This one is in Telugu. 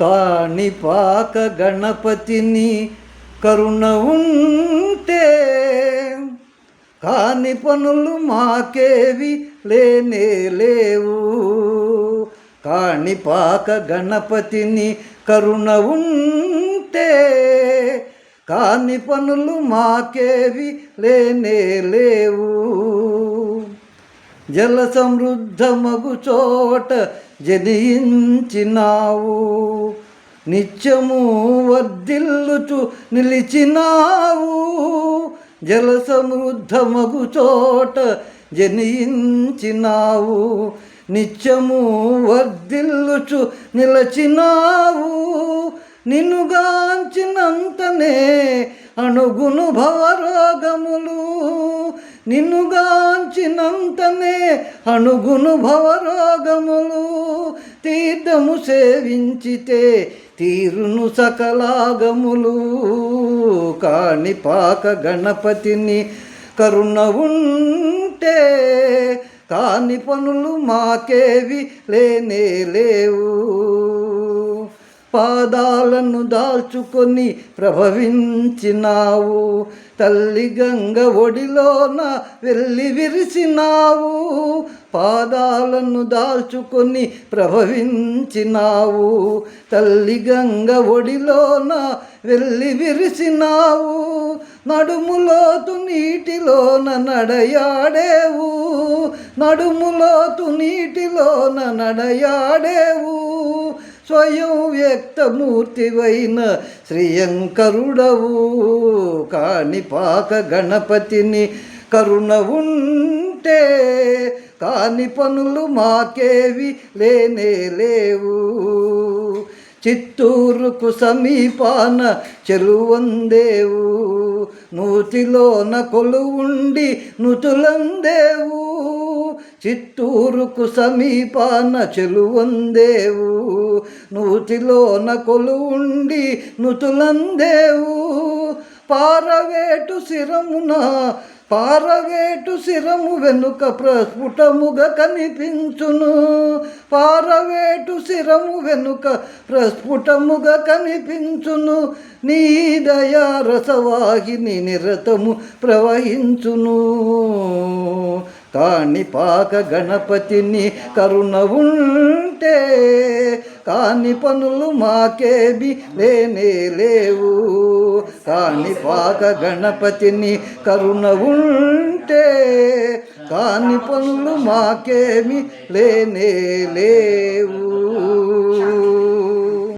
కాణిపాక గణపతిని కరుణ ఉంటే కాని పనులు మాకేవి లేనే లేవు. కాణిపాక గణపతిని కరుణ ఉంటే కాని పనులు మాకేవి లేనే లేవు. జల సమృద్ధమగు చోట జనించినావు. నిత్యము వర్ధిల్లుచు నిలిచినావు. జల సమృద్ధమగు చోట జనించినావు. నిత్యము వర్ధిల్లుచు నిలచినావు. నిన్నుగాంచినంతనే అణుగును భవరోగములు. నిన్నుగాంచినంతనే అణుగును భవరోగములు తీర్థము సేవించితే తీరును సకలాగములు. కాణిపాక గణపతిని కరుణ ఉంటే కాని పనులు మాకేవి లేనే లేవు. పాదాలను దాల్చుకొని ప్రభవించినావు. తల్లి గంగ ఒడిలోన వెళ్ళి విరిసినావు పాదాలను దాల్చుకొని ప్రభవించినావు. తల్లి గంగ ఒడిలోన వెళ్ళి విరిసినావు నడుములోతు నీటిలోన నడయాడేవు. నడుములోతు నీటిలోన నడయాడేవు. స్వయం వ్యక్తమూర్తివైన శ్రీయంకరుడవు. కాణిపాక గణపతిని కరుణ ఉంటే కాని పనులు మాకేవి లేనే లేవు. చిత్తూరుకు సమీపాన చెలువందేవు నూతిలోన కొలువుండి నుతులందేవు. చిత్తూరుకు సమీపాన చెలువందేవు నూతిలోన కొలువుండి నుతులందేవు పారవేటు శిరమున పారవేటు శిరము వెనుక ప్రస్ఫుటముగా కనిపించును. పారవేటు శిరము వెనుక ప్రస్ఫుటముగా కనిపించును. నీ దయారసవాహిని నిరతము ప్రవహించును. కాణిపాక గణపతిని కరుణ ఉంటే కాని పనులు మాకేవి లేనే లేవు. కాని పాక గణపతిని కరుణ ఉంటే కాని పనులు మాకేమి లేనే లేవు.